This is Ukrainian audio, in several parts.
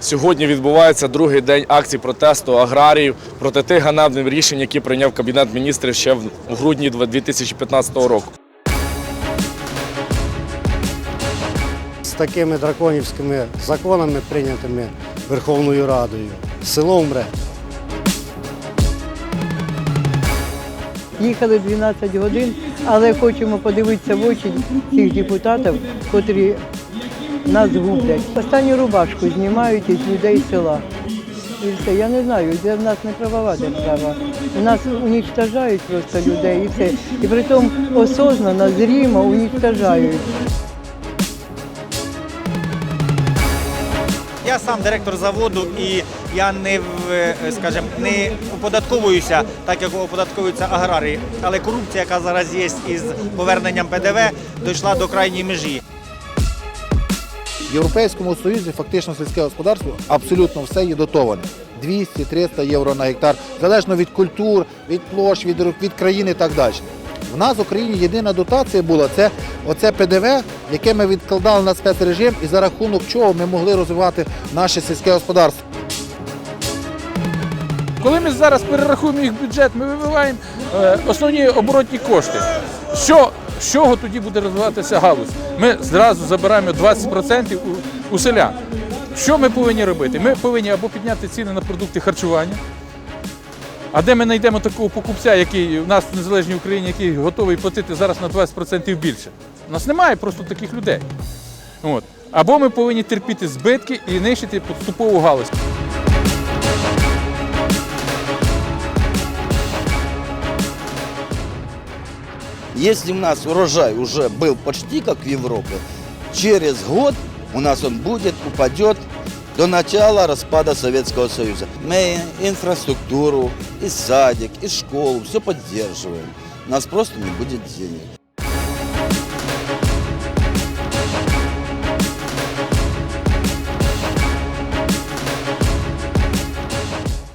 Сьогодні відбувається другий день акцій протесту аграріїв проти тих ганебних рішень, які прийняв Кабінет міністрів ще в грудні 2015 року. з такими драконівськими законами, прийнятими Верховною Радою. Село умре. Їхали 12 годин, але хочемо подивитися в очі цих депутатів, котрі нас гублять. Останню рубашку знімають із людей села. І все. Я не знаю, де в нас не правова держава. У нас унічтажають просто людей і все. І при тому осознанно, зрімо унічтажають. Я сам директор заводу і я не в- скажем, не оподатковуюся так, як оподатковуються аграрії. Але корупція, яка зараз є із поверненням ПДВ, дійшла до крайньої межі. В Європейському Союзі фактично сільське господарство абсолютно все є дотоване. 200-300 євро на гектар, залежно від культур, від площ, від, від країни і так далі. В нас в Україні єдина дотація була це оце ПДВ, яке ми відкладали на спецрежим, і за рахунок чого ми могли розвивати наше сільське господарство. Коли ми зараз перерахуємо їх бюджет, ми вибиваємо е, основні оборотні кошти. Що, з чого тоді буде розвиватися галузь? Ми зразу забираємо 20% у, у селян. Що ми повинні робити? Ми повинні або підняти ціни на продукти харчування. А де ми знайдемо такого покупця, який у нас в незалежній Україні, який готовий платити зараз на 20% більше? У нас немає просто таких людей. От. Або ми повинні терпіти збитки і нищити поступову галузь. Если у нас урожай уже был почти как в Европе, через год у нас он будет, упадет до начала распада Советского Союза. Мы инфраструктуру, и садик, и школу, все поддерживаем. У нас просто не будет денег.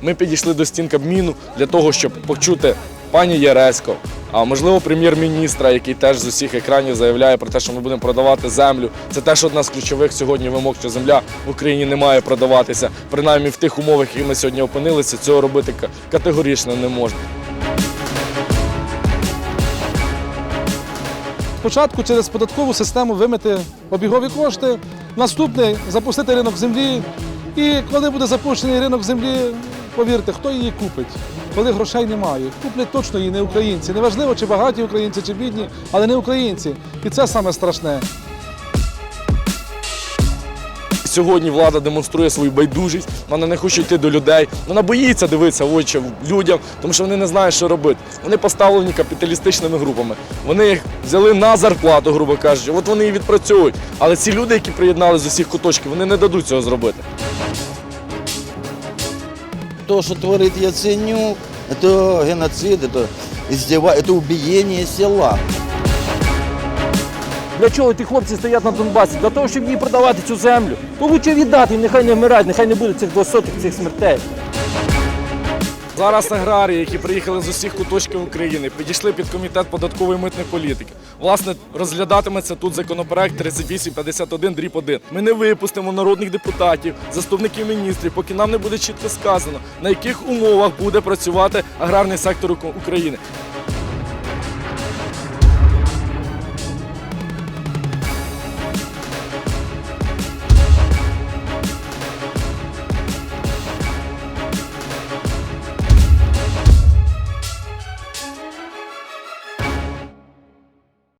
Ми підійшли до стін Кабміну для того, щоб почути пані Яресько, а можливо прем'єр-міністра, який теж з усіх екранів заявляє про те, що ми будемо продавати землю. Це теж одна з ключових сьогодні вимог, що земля в Україні не має продаватися. Принаймні в тих умовах, які ми сьогодні опинилися, цього робити категорично не можна. Спочатку через податкову систему вимити обігові кошти, наступний запустити ринок землі. І коли буде запущений ринок землі, повірте, хто її купить, коли грошей немає. Куплять точно її не українці. Неважливо, чи багаті українці, чи бідні, але не українці. І це саме страшне. Сьогодні влада демонструє свою байдужість, вона не хоче йти до людей, вона боїться дивитися в очі людям, тому що вони не знають, що робити. Вони поставлені капіталістичними групами. Вони їх взяли на зарплату, грубо кажучи. От вони і відпрацьовують. Але ці люди, які приєднали з усіх куточків, вони не дадуть цього зробити То, что творит Яценюк, это геноцид, это, издева... это убиение села. Для чого ті хлопці стоять на Донбасі? Для того, щоб їй продавати цю землю. То лучше віддати їм, нехай не вмирають, нехай не буде цих двосотих, цих смертей. Зараз аграрії, які приїхали з усіх куточків України, підійшли під комітет податкової митної політики. Власне, розглядатиметься тут законопроект 3851 дріб 1. Ми не випустимо народних депутатів, заступників міністрів, поки нам не буде чітко сказано, на яких умовах буде працювати аграрний сектор України.